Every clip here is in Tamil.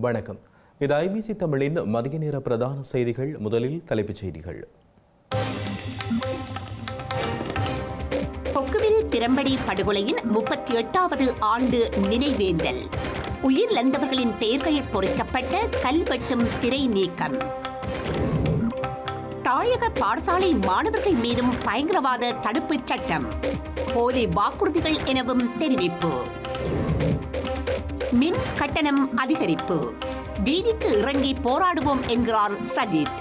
வணக்கம். இது ஐபிசி தமிழின் மதிய நேர பிரதான செய்திகள். முதலில் தலைப்புச் செய்திகள். கொக்குவில் பிரம்படி படுகொலையின் முப்பத்தி எட்டாவது ஆண்டு நினைவேந்தல். உயிரிழந்தவர்களின் பெயர்களில் பொறிக்கப்பட்ட கல்வெட்டும் திரை நீக்கம். தாயக பாடசாலை மாணவர்கள் மீதும் பயங்கரவாத தடுப்புச் சட்டம். போலி வாக்குறுதிகள் எனவும் தெரிவிப்பு. மின் கட்டணம் அதிகரிப்பு. வீதிக்கு இறங்கி போராடுவோம் என்கிறார் சஜித்.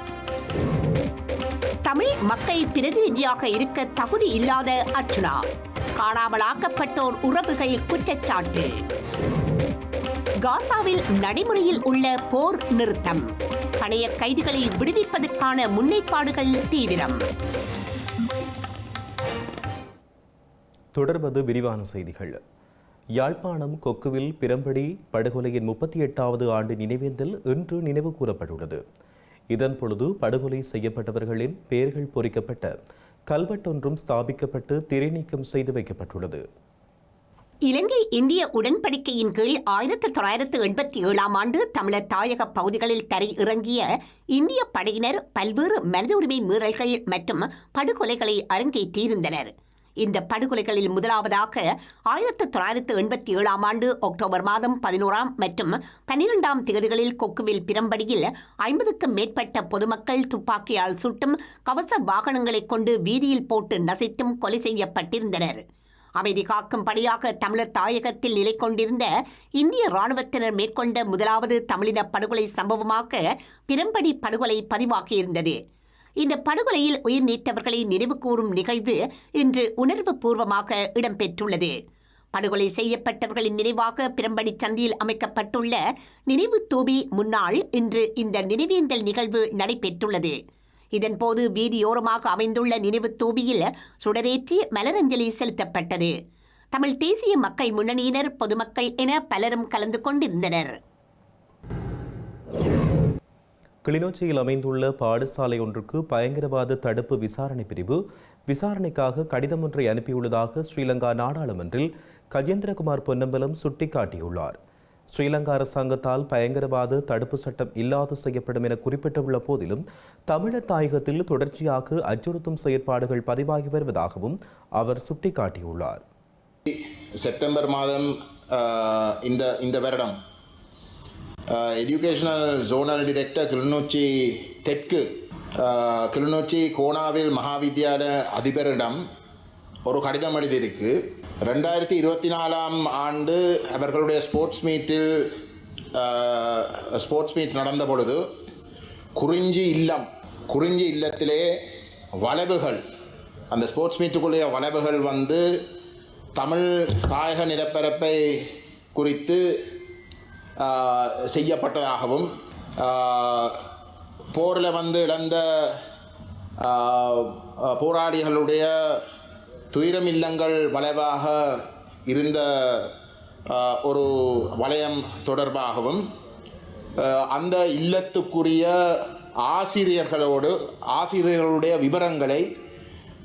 தமிழ் மக்கள் பிரதிநிதியாக இருக்க தகுதி இல்லாத அர்ச்சுனா காணாமலாக்கப்பட்டோர் உறவுகள் குற்றச்சாட்டு. காசாவில் நடைமுறையில் உள்ள போர் நிறுத்தம் பழைய கைதிகளை விடுவிப்பதற்கான முன்னேற்பாடுகள் தீவிரம். தொடர்வது விரிவான செய்திகள். யாழ்ப்பாணம் கொக்குவில் பிரம்படி படுகொலையின் முப்பத்தி எட்டாவது ஆண்டு நினைவேந்தல் இன்று நினைவு கூறப்பட்டுள்ளது. இதன் பொழுது படுகொலை செய்யப்பட்டவர்களின் பெயர்கள் பொறிக்கப்பட்ட கல்வெட்டொன்றும் ஸ்தாபிக்கப்பட்டு திரைநீக்கம் செய்து வைக்கப்பட்டுள்ளது. இலங்கை இந்திய உடன்படிக்கையின் கீழ் ஆயிரத்தி தொள்ளாயிரத்து எண்பத்தி ஏழாம் ஆண்டு தமிழர் தாயக பகுதிகளில் தரை இறங்கிய இந்திய படையினர் பல்வேறு மனித உரிமை மீறல்கள் மற்றும் படுகொலைகளை அரங்கேற்றியிருந்தனர். இந்த படுகொலைகளில் முதலாவதாக ஆயிரத்தி தொள்ளாயிரத்து எண்பத்தி ஏழாம் ஆண்டு அக்டோபர் மாதம் பதினோராம் மற்றும் பனிரெண்டாம் தேதிகளில் கொக்குவில் பிரம்படியில் ஐம்பதுக்கும் மேற்பட்ட பொதுமக்கள் துப்பாக்கியால் சுட்டும் கவச வாகனங்களைக் கொண்டு வீதியில் போட்டு நசைத்தும் கொலை செய்யப்பட்டிருந்தனர். அமைதி காக்கும் படியாக தமிழர் தாயகத்தில் நிலை கொண்டிருந்த இந்திய ராணுவத்தினர் மேற்கொண்ட முதலாவது தமிழின படுகொலை சம்பவமாக பிரம்படி படுகொலை பதிவாகியிருந்தது. இந்த படுகொலையில் உயிர் நீத்தவர்களை நினைவு கூறும் நிகழ்வு இன்று உணர்வு பூர்வமாக இடம்பெற்றுள்ளது. படுகொலை செய்யப்பட்டவர்களின் நினைவாக பிரம்படி சந்தியில் அமைக்கப்பட்டுள்ள நினைவு தூபி முன்னாள் இன்று இந்த நினைவேந்தல் நிகழ்வு நடைபெற்றுள்ளது. இதன்போது வீதியோரமாக அமைந்துள்ள நினைவு தூபியில் சுடரேற்றி மலரஞ்சலி செலுத்தப்பட்டது. தமிழ் தேசிய மக்கள் முன்னணியினர் பொதுமக்கள் என பலரும் கலந்து கொண்டிருந்தனர். கிளிநொச்சியில் அமைந்துள்ள பாடசாலை ஒன்றுக்கு பயங்கரவாத தடுப்பு விசாரணை பிரிவு விசாரணைக்காக கடிதம் ஒன்றை அனுப்பியுள்ளதாக ஸ்ரீலங்கா நாடாளுமன்றில் கஜேந்திரகுமார் பொன்னம்பலம் சுட்டிக்காட்டியுள்ளார். ஸ்ரீலங்கா அரசாங்கத்தால் பயங்கரவாத தடுப்பு சட்டம் இல்லாது செய்யப்படும் என குறிப்பிட்டுள்ள போதிலும் தமிழர் தாயகத்தில் தொடர்ச்சியாக அச்சுறுத்தும் செயற்பாடுகள் பதிவாகி வருவதாகவும் அவர் சுட்டிக்காட்டியுள்ளார். செப்டம்பர் மாதம் இந்த இந்த வருடம் எஜுகேஷனல் ஜோனல் டிரெக்டர் கிளிநொச்சி தெற்கு கிளிநொச்சி கோணாவில் மகாவித்யாலய அதிபரிடம் ஒரு கடிதம் எழுதியிருக்கு ரெண்டாயிரத்தி இருபத்தி நாலாம் ஆண்டு அவர்களுடைய ஸ்போர்ட்ஸ் மீட்டில் ஸ்போர்ட்ஸ் மீட் நடந்த பொழுது குறிஞ்சி இல்லம் குறிஞ்சி இல்லத்திலே வளைவுகள் அந்த ஸ்போர்ட்ஸ் மீட்டுக்குள்ளேய வளைவுகள் வந்து தமிழ் தாயக நிலப்பரப்பை குறித்து செய்யப்பட்டதாகவும் போரில் வந்து இழந்த போராளிகளுடைய துயரம் இல்லங்கள் வளைவாக இருந்த ஒரு வளையம் தொடர்பாகவும் அந்த இல்லத்துக்குரிய ஆசிரியர்களோடு ஆசிரியர்களுடைய விவரங்களை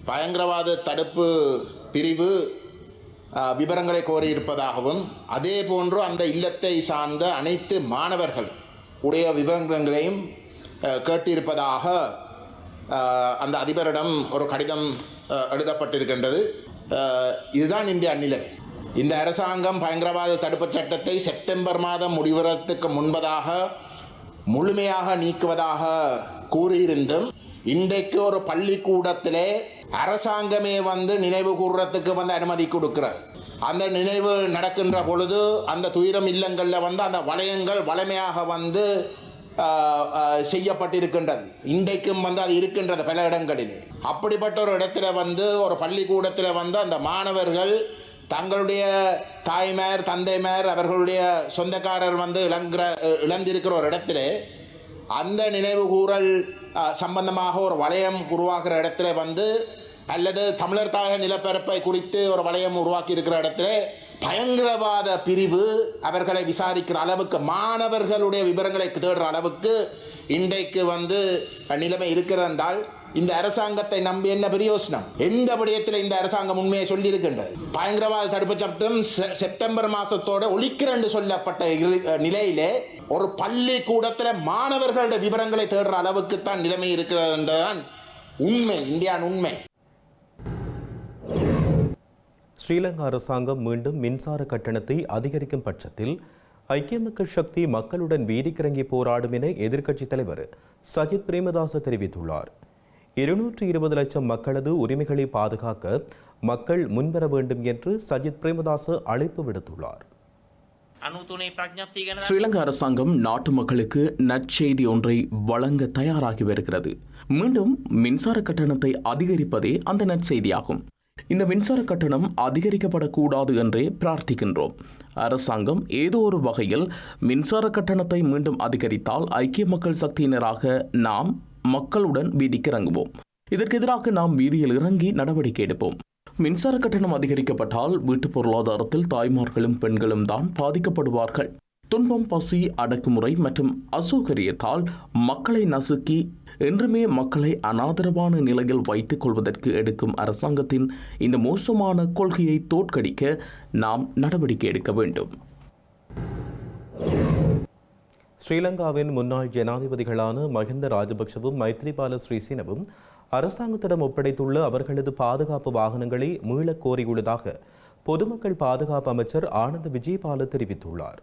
பயங்கரவாத தடுப்பு பிரிவு விவரங்களை கோரியிருப்பதாகவும் அதே போன்று அந்த இல்லத்தை சார்ந்த அனைத்து மாணவர்கள் உடைய விவரங்களையும் கேட்டிருப்பதாக அந்த அதிபரிடம் ஒரு கடிதம் எழுதப்பட்டிருக்கின்றது. இதுதான் இந்திய அந்நிலை இந்த அரசாங்கம் பயங்கரவாத தடுப்புச் சட்டத்தை செப்டம்பர் மாதம் முடிவதற்கு முன்பதாக முழுமையாக நீக்குவதாக கூறியிருந்தும் இன்றைக்கு ஒரு பள்ளிக்கூடத்திலே அரசாங்கமே வந்து நினைவு கூறுறதுக்கு வந்து அனுமதி கொடுக்கிறார். அந்த நினைவு நடக்கின்ற பொழுது அந்த துயரம் இல்லங்களில் வந்து அந்த வளையங்கள் வளமையாக வந்து செய்யப்பட்டிருக்கின்றது. இன்றைக்கும் வந்து அது இருக்கின்றது பல இடங்களிலே. அப்படிப்பட்ட ஒரு இடத்துல வந்து ஒரு பள்ளிக்கூடத்தில் வந்து அந்த மாணவர்கள் தங்களுடைய தாய்மார் தந்தைமார் அவர்களுடைய சொந்தக்காரர் வந்து இழங்குற இழந்திருக்கிற ஒரு இடத்துல அந்த நினைவு கூறல் சம்பந்தமாக ஒரு வளையம் உருவாகிற இடத்துல வந்து அல்லது தமிழர் தாயக நிலப்பரப்பை குறித்து ஒரு வளையம் உருவாக்கி இருக்கிற இடத்துல பயங்கரவாத பிரிவு அவர்களை விசாரிக்கிற அளவுக்கு மாணவர்களுடைய விவரங்களை தேடுற அளவுக்கு இன்றைக்கு வந்து நிலைமை இருக்கிறது என்றால் இந்த அரசாங்கத்தை நம்பி என்ன பிரயோசனம் எந்த விடயத்தில் இந்த அரசாங்கம் உண்மையை சொல்லி இருக்கின்றது பயங்கரவாத தடுப்பு சட்டம் செ- செப்டம்பர் மாசத்தோட ஒழிக்கிறண்டு சொல்லப்பட்ட இரு- நிலையிலே ஒரு பள்ளி கூடத்தில் மாணவர்களுடைய விவரங்களை தேடுற அளவுக்கு தான் நிலைமை இருக்கிறது என்றுதான் உண்மை இந்தியான் உண்மை. ஸ்ரீலங்கா அரசாங்கம் மீண்டும் மின்சார கட்டணத்தை அதிகரிக்கும் பட்சத்தில் ஐக்கிய மக்கள் சக்தி மக்களுடன் வீதிக்கிறங்கி போராடும் என எதிர்க்கட்சித் தலைவர் சஜித் பிரேமதாச தெரிவித்துள்ளார். இருநூற்றி இருபது லட்சம் மக்களது உரிமைகளை பாதுகாக்க மக்கள் முன்வர வேண்டும் என்று சஜித் பிரேமதாச அழைப்பு விடுத்துள்ளார். ஸ்ரீலங்கா அரசாங்கம் நாட்டு மக்களுக்கு நற்செய்தி ஒன்றை வழங்க தயாராகி வருகிறது. மீண்டும் மின்சார கட்டணத்தை அதிகரிப்பதே அந்த நற்செய்தியாகும். இந்த மின்சார கட்டணம் அதிகரிக்கப்படக்கூடாது என்றே பிரார்த்திக்கின்றோம். அரசாங்கம் ஏதோ ஒரு வகையில் மின்சார கட்டணத்தை மீண்டும் அதிகரித்தால் ஐக்கிய மக்கள் சக்தியினராக நாம் மக்களுடன் வீதிக்கு இறங்குவோம் இதற்கு எதிராக நாம் வீதியில் இறங்கி நடவடிக்கை எடுப்போம். மின்சார கட்டணம் அதிகரிக்கப்பட்டால் வீட்டு பொருளாதாரத்தில் தாய்மார்களும் பெண்களும் தான் பாதிக்கப்படுவார்கள். துன்பம் பசி அடக்குமுறை மற்றும் அசௌகரியத்தால் மக்களை நசுக்கி என்றுமே மக்களை அனாதரவான நிலையில் வைத்துக் கொள்வதற்கு எடுக்கும் அரசாங்கத்தின் இந்த மோசமான கொள்கையை தோற்கடிக்க நாம் நடவடிக்கை எடுக்க வேண்டும். ஸ்ரீலங்காவின் முன்னாள் ஜனாதிபதிகளான மஹிந்த ராஜபக்ஷவும் மைத்ரிபால ஸ்ரீசேனவும் அரசாங்கத்திடம் ஒப்படைத்துள்ள அவர்களது பாதுகாப்பு வாகனங்களை மீளக் கோரியுள்ளதாக பொதுமக்கள் பாதுகாப்பு அமைச்சர் ஆனந்த் விஜயபால தெரிவித்துள்ளார்.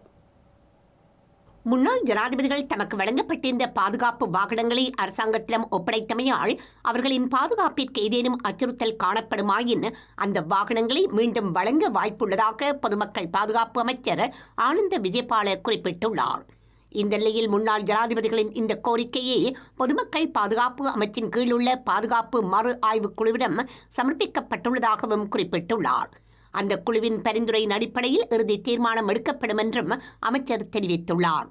முன்னாள் ஜனாதிபதிகள் தமக்கு வழங்கப்பட்டிருந்த பாதுகாப்பு வாகனங்களை அரசாங்கத்திடம் ஒப்படைத்தமையால் அவர்களின் பாதுகாப்பிற்கு ஏதேனும் அச்சுறுத்தல் காணப்படுமாயின் அந்த வாகனங்களை மீண்டும் வழங்க வாய்ப்புள்ளதாக பொதுமக்கள் பாதுகாப்பு அமைச்சர் ஆனந்த விஜயபால குறிப்பிட்டுள்ளார். இந்த நிலையில் முன்னாள் ஜனாதிபதிகளின் இந்த கோரிக்கையை பொதுமக்கள் பாதுகாப்பு அமைச்சின் கீழுள்ள பாதுகாப்பு மறு ஆய்வுக் குழுவிடம் சமர்ப்பிக்கப்பட்டுள்ளதாகவும் குறிப்பிட்டுள்ளார். அந்த குழுவின் பரிந்துரையின் அடிப்படையில் இறுதி தீர்மானம் எடுக்கப்படும் என்றும் அமைச்சர் தெரிவித்துள்ளார்.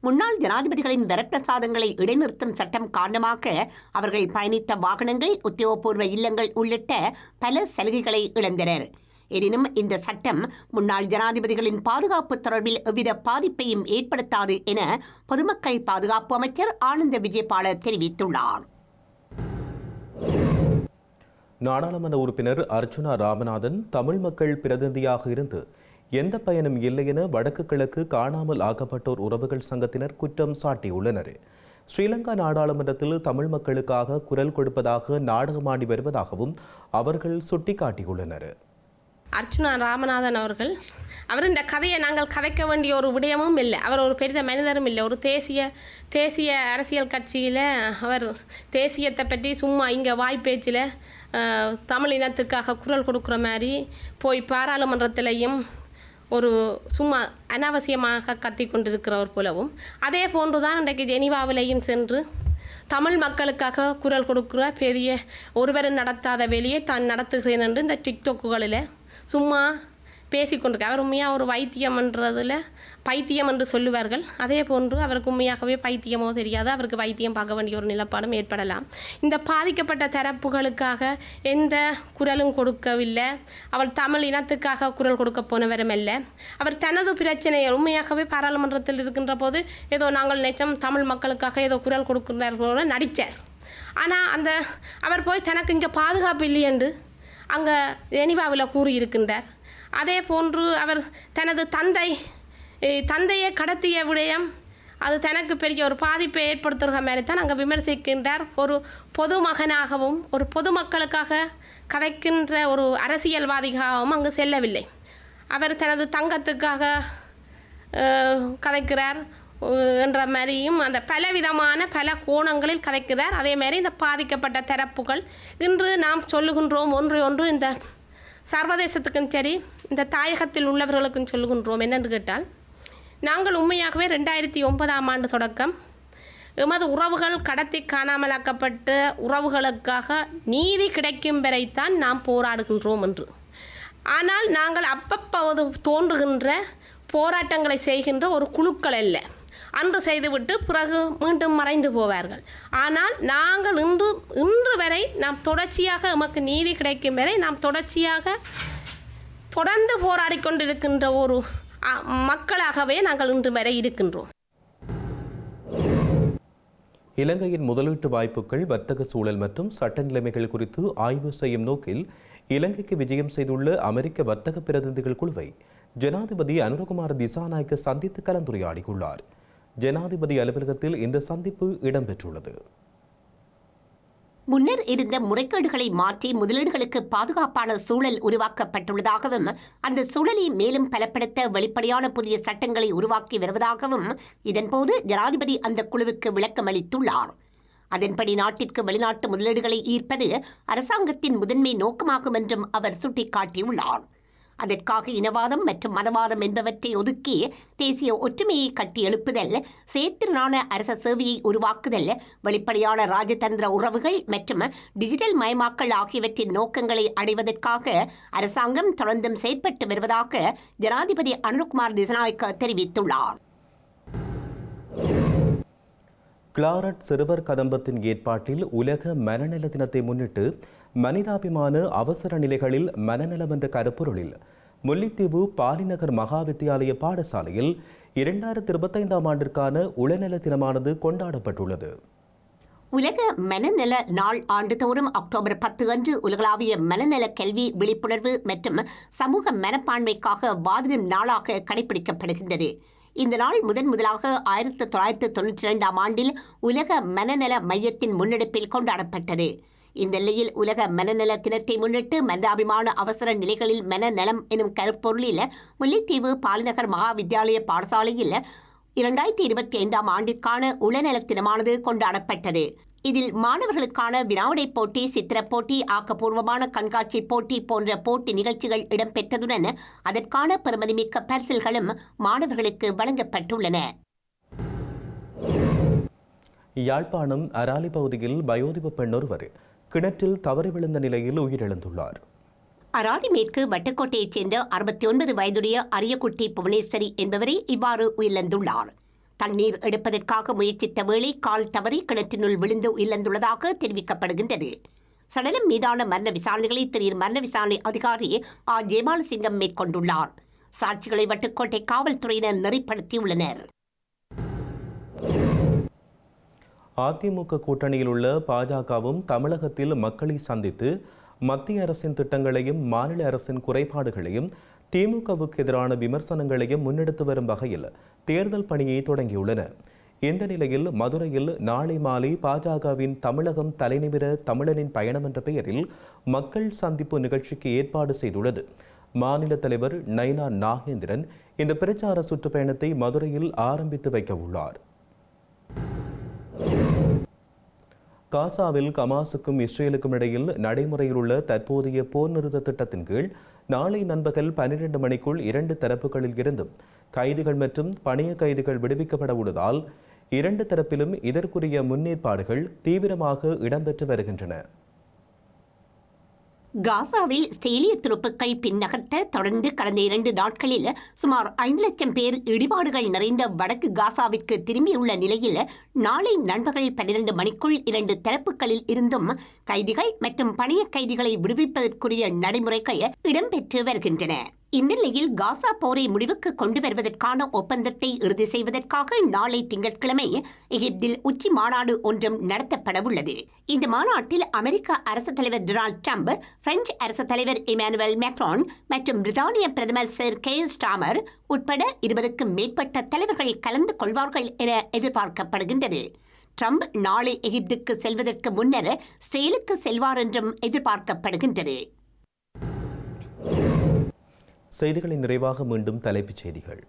முன்னாள் ஜனாதிபதிகளின் வரப்பிரசாதங்களை இடைநிறுத்தும் சட்டம் காரணமாக அவர்கள் பயணித்த வாகனங்கள் உத்தியோகபூர்வ இல்லங்கள் உள்ளிட்ட பல சலுகைகளை இழந்தனர். எனினும் இந்த சட்டம் முன்னாள் ஜனாதிபதிகளின் பாதுகாப்பு தொடர்பில் எவ்வித பாதிப்பையும் ஏற்படுத்தாது என பொதுமக்கள் பாதுகாப்பு அமைச்சர் ஆனந்த விஜயபால தெரிவித்துள்ளார். நாடாளுமன்ற உறுப்பினர் அர்ச்சுனா ராமநாதன் தமிழ் மக்கள் பிரதிநிதியாக இருந்து எந்த பயனும் இல்லை என வடக்கு கிழக்கு காணாமல் ஆக்கப்பட்டோர் உறவுகள் சங்கத்தினர் குற்றம் சாட்டியுள்ளனர். ஸ்ரீலங்கா நாடாளுமன்றத்தில் தமிழ் மக்களுக்காக குரல் கொடுப்பதாக நாடகமாடி வருவதாகவும் அவர்கள் சுட்டிக்காட்டியுள்ளனர். அர்ச்சுனா ராமநாதன் அவர்கள் அவர் இந்த கதையை நாங்கள் கதைக்க வேண்டிய ஒரு விடயமும் இல்லை. அவர் ஒரு பெரிய மனிதரும் இல்லை. ஒரு தேசிய தேசிய அரசியல் கட்சியில் அவர் தேசியத்தை பற்றி சும்மா இங்கே வாய்ப்பேச்சில் தமிழ் இனத்துக்காக குரல் கொடுக்குற மாதிரி போய் பாராளுமன்றத்திலையும் ஒரு சும்மா அனாவசியமாக கத்தி கொண்டிருக்கிறவர் போலவும். அதே போன்று தான் இன்றைக்கு ஜெனிவாவிலையும் சென்று தமிழ் மக்களுக்காக குரல் கொடுக்குற பெரிய ஒருவரும் நடத்தாத வெளியே தான் நடத்துகிறேன் என்று இந்த டிக்டோக்குகளில் சும்மா பேசிக்கொண்டிருக்க அவர் உண்மையாக ஒரு வைத்தியம்ன்றதில் பைத்தியம் என்று சொல்லுவார்கள். அதே போன்று அவருக்கு உண்மையாகவே பைத்தியமோ தெரியாது. அவருக்கு வைத்தியம் பார்க்க வேண்டிய ஒரு நிலப்பாடும் ஏற்படலாம். இந்த பாதிக்கப்பட்ட தரப்புகளுக்காக எந்த குரலும் கொடுக்கவில்லை. அவள் தமிழ் இனத்துக்காக குரல் கொடுக்க போனவரும் அல்ல. அவர் தனது பிரச்சனையை உண்மையாகவே பாராளுமன்றத்தில் இருக்கின்ற போது ஏதோ நாங்கள் நிச்சயம் தமிழ் மக்களுக்காக ஏதோ குரல் கொடுக்கிறார் போல நடித்தார் ஆனால் அந்த அவர் போய் தனக்கு இங்கே பாதுகாப்பு இல்லை என்று அங்கே ஜெனிவாவில் கூறியிருக்கின்றார். அதே போன்று அவர் தனது தந்தை தந்தையை கடத்திய விடயம். அது தனக்கு பெரிய ஒரு பாதிப்பை ஏற்படுத்துகிற மாதிரி தான் அங்கே விமர்சிக்கின்றார். ஒரு பொதுமகனாகவும் ஒரு பொதுமக்களுக்காக கதைக்கின்ற ஒரு அரசியல்வாதிகாகவும் அங்கு செல்லவில்லை. அவர் தனது தங்கத்துக்காக கதைக்கிறார் என்ற மாதிரியும் அந்த பலவிதமான பல கோணங்களில் கதைக்கிறார். அதே மாதிரி இந்த பாதிக்கப்பட்ட தரப்புகள். இன்று நாம் சொல்லுகின்றோம் ஒன்று ஒன்று இந்த சர்வதேசத்துக்கும் சரி இந்த தாயகத்தில் உள்ளவர்களுக்கும் சொல்லுகின்றோம். என்னென்று கேட்டால் நாங்கள் உண்மையாகவே ரெண்டாயிரத்தி ஒன்பதாம் ஆண்டு தொடக்கம். எமது உறவுகள் கடத்தி காணாமலாக்கப்பட்ட உறவுகளுக்காக நீதி கிடைக்கும் வரைத்தான் நாம் போராடுகின்றோம் என்று. ஆனால் நாங்கள் அப்பப்போது தோன்றுகின்ற போராட்டங்களை செய்கின்ற ஒரு குழுக்கள் அல்ல. அன்று செய்துவிட்டு பிறகு மீண்டும் மறைந்து போவார்கள். ஆனால் நாங்கள் இன்று இன்று வரை நாம் தொடர்ச்சியாக எமக்கு நீதி கிடைக்கும் வரை நாம் தொடர்ச்சியாக தொடர்ந்து போராடி கொண்டிருக்கின்ற ஒரு மக்களாகவே நாங்கள் இன்று வரை இருக்கின்றோம். இலங்கையின் முதலீட்டு வாய்ப்புகள் வர்த்தக சூழல் மற்றும் சட்ட நிலைமைகள் குறித்து ஆய்வு செய்யும் நோக்கில் இலங்கைக்கு விஜயம் செய்துள்ள அமெரிக்க வர்த்தக பிரதிநிதிகள் குழுவை ஜனாதிபதி அனுரகுமார் திசாநாயக்க சந்தித்து கலந்துரையாடியுள்ளார். ஜனாதிபதி அலுவலகத்தில் இந்த சந்திப்பு இடம்பெற்றுள்ளது. முன்னர் இருந்த முறைகேடுகளை மாற்றி முதலீடுகளுக்கு பாதுகாப்பான சூழல் உருவாக்கப்பட்டுள்ளதாகவும் அந்த சூழலை மேலும் பலப்படுத்த வெளிப்படையான புதிய சட்டங்களை உருவாக்கி வருவதாகவும் இதன்போது ஜனாதிபதி அந்த குழுவுக்கு விளக்கம் அளித்துள்ளார். அதன்படி நாட்டிற்கு வெளிநாட்டு முதலீடுகளை ஈர்ப்பது அரசாங்கத்தின் முதன்மை நோக்கமாகும் என்றும் அவர் சுட்டிக்காட்டியுள்ளார். அதற்காக இனவாதம் மற்றும் மதவாதம் என்பவற்றை ஒதுக்கி தேசிய ஒற்றுமையை கட்டி எழுப்புதல் சேத்திரனான அரச சேவையை உருவாக்குதல் வெளிப்படையான ராஜதந்திர உறவுகள் மற்றும் டிஜிட்டல் மயமாக்கல் ஆகியவற்றின் நோக்கங்களை அடைவதற்காக அரசாங்கம் தொடர்ந்தும் செயற்பட்டு வருவதாக ஜனாதிபதி அனுர்குமார் திசநாயக்க தெரிவித்துள்ளார். கிளாரட் சிறுவர் கதம்பத்தின் ஏற்பாட்டில் உலக மனநல தினத்தை முன்னிட்டு மனிதாபிமான அவசர நிலைகளில் மனநலம் என்ற கருப்பொருளில் முல்லைத்தீவு பாலிநகர் மகா வித்தியாலய பாடசாலையில் இரண்டாயிரத்தி இருபத்தைந்தாம் ஆண்டிற்கான உளநல தினமானது கொண்டாடப்பட்டுள்ளது. உலக மனநல நாள் ஆண்டுதோறும் அக்டோபர் பத்து அன்று உலகளாவிய மனநல கல்வி விழிப்புணர்வு மற்றும் சமூக மனப்பான்மைக்காக வாதிடும் நாளாக கடைபிடிக்கப்படுகின்றது. இந்த நாள் முதன் முதலாக ஆயிரத்தி தொள்ளாயிரத்தி தொண்ணூற்றி இரண்டாம் ஆண்டில் உலக மனநல மையத்தின் முன்னெடுப்பில் கொண்டாடப்பட்டது. இந்த நிலையில் உலக மனநல தினத்தை முன்னிட்டு மனிதாபிமான அவசர நிலைகளில் மனநலம் எனும் கருப்பொருளில் முல்லைத்தீவு பாலிநகர் மகா வித்தியாலய பாடசாலையில் இரண்டாயிரத்தி இருபத்தி ஐந்தாம் ஆண்டிற்கான உளநல தினமானது கொண்டாடப்பட்டது. இதில் மாணவர்களுக்கான வினாவிடை போட்டி சித்திரப் போட்டி ஆக்கப்பூர்வமான கண்காட்சி போட்டி போன்ற போட்டி நிகழ்ச்சிகள் இடம்பெற்றதுடன் அதற்கான பெருமதிமிக்க பரிசில்களும் மாணவர்களுக்கு வழங்கப்பட்டுள்ளன. யாழ்ப்பாணம் அராலி பகுதியில் வயோதிப பெண்ணொருவர் கிணற்றில் தவறி விழுந்த நிலையில் உயிரிழந்துள்ளார். அராடி மேற்கு வட்டக்கோட்டையைச் சேர்ந்த அறுபத்தி ஒன்பது வயதுடைய அரியக்குட்டி புவனேஸ்வரி என்பவரே இவ்வாறு உயிரிழந்துள்ளார். தண்ணீர் எடுப்பதற்காக முயற்சித்த வேளை கால் தவறி கிணற்றினுள் விழுந்து உயிரிழந்துள்ளதாக தெரிவிக்கப்படுகின்றது. சடலம் மீதான மரண விசாரணைகளை திடீர் மரண விசாரணை அதிகாரி ஆ ஜெயபாலசிங்கம் மேற்கொண்டுள்ளார். சாட்சிகளை வட்டுக்கோட்டை காவல்துறையினர் நெறிப்படுத்தியுள்ளனர். அதிமுக கூட்டணியில் உள்ள பாஜகவும் தமிழகத்தில் மக்களை சந்தித்து மத்திய அரசின் திட்டங்களையும் மாநில அரசின் குறைபாடுகளையும் திமுகவுக்கு எதிரான விமர்சனங்களையும் முன்னெடுத்து வரும் வகையில் தேர்தல் பணியை தொடங்கியுள்ளன. இந்த நிலையில் மதுரையில் நாளை மாலை பாஜகவின் தமிழகம் தலைநிமிர தமிழனின் பயணம் என்ற பெயரில் மக்கள் சந்திப்பு நிகழ்ச்சிக்கு ஏற்பாடு செய்துள்ளது. மாநில தலைவர் நைனா நாகேந்திரன் இந்த பிரச்சார சுற்றுப்பயணத்தை மதுரையில் ஆரம்பித்து வைக்க உள்ளார். காசாவில் கமாஸுக்கும் இஸ்ரேலுக்கும் இடையில் நடைமுறையில் உள்ள தற்போதைய போர் நிறுத்த திட்டத்தின் கீழ் நாளை நண்பகல் பன்னிரண்டு மணிக்குள் இரண்டு தரப்புகளில் இருந்தும் கைதிகள் மற்றும் பணைய கைதிகள் விடுவிக்கப்பட உள்ளதால் இரண்டு தரப்பிலும் இதற்குரிய முன்னேற்பாடுகள் தீவிரமாக இடம்பெற்று வருகின்றன. காசாவில் இஸ்ரேலிய துருப்புக்கள் பின்னகர்த்த தொடர்ந்து கடந்த இரண்டு நாட்களில் சுமார் ஐந்து லட்சம் பேர் இடிபாடுகள் நிறைந்த வடக்கு காசாவிற்கு திரும்பியுள்ள நிலையில் நாளை நண்பகல் பன்னிரண்டு மணிக்குள் இரண்டு தரப்புகளில் இருந்தும் கைதிகள் மற்றும் பணிய கைதிகளை விடுவிப்பதற்குரிய நடைமுறைகள் இடம்பெற்று வருகின்றன. இந்நிலையில் காசா போரை முடிவுக்கு கொண்டு வருவதற்கான ஒப்பந்தத்தை இறுதி செய்வதற்காக நாளை திங்கட்கிழமை எகிப்தில் உச்சி மாநாடு ஒன்றும் நடத்தப்படவுள்ளது. இந்த மாநாட்டில் அமெரிக்க அரசு தலைவர் டொனால்ட் ட்ரம்ப் பிரெஞ்சு அரசு தலைவர் இமானுவல் மேக்ரான் மற்றும் பிரித்தானிய பிரதமர் சர் கே. ஸ்டாமர் உட்பட இருபதுக்கும் மேற்பட்ட தலைவர்கள் கலந்து கொள்வார்கள் என எதிர்பார்க்கப்படுகின்றது. ட்ரம்ப் நாளை எகிப்துக்கு செல்வதற்கு முன்னர் ஸ்ரேலுக்கு செல்வார் என்றும் எதிர்பார்க்கப்படுகின்றது. செய்திகளின் நிறைவாக மீண்டும் தலைப்புச் செய்திகள்.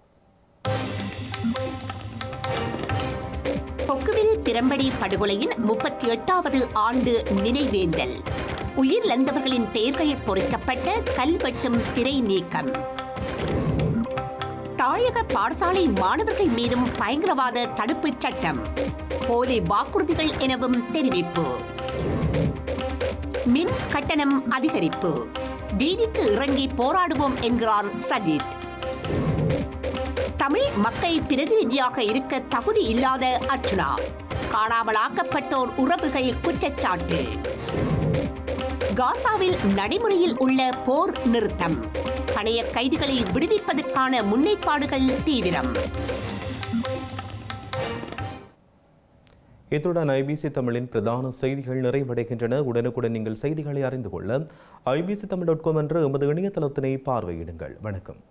கொக்குவில் பிரம்படி படுகொலையின் முப்பத்தி எட்டாவது ஆண்டு நினைவேந்தல். உயிரிழந்தவர்களின் பெயர்கள் பொறிக்கப்பட்ட கல்வெட்டும் திரை நீக்கம். தாயக பாடசாலை மாணவர்கள் மீதும் பயங்கரவாத தடுப்புச் சட்டம். போலி வாக்குறுதிகள் எனவும் தெரிவிப்பு. மின் கட்டணம் அதிகரிப்பு. வீதிக்கு இறங்கி போராடுவோம் என்கிறார் சஜித். தமிழ் மக்கள் பிரதிநிதியாக இருக்க தகுதி இல்லாத அர்ச்சுனா காணாமலாக்கப்பட்டோர் உறவுகள் குற்றச்சாட்டு. காசாவில் நடைமுறையில் உள்ள போர் நிறுத்தம். பணைய கைதிகளை விடுவிப்பதற்கான முன்னேற்பாடுகள் தீவிரம். இத்துடன் ஐபிசி தமிழின் பிரதான செய்திகள் நிறைவடைகின்றன. உடனுக்குடன் நீங்கள் செய்திகளை அறிந்து கொள்ள ஐபிசி தமிழ் டாட் காம் என்ற எமது இணையதளத்தினை பார்வையிடுங்கள். வணக்கம்.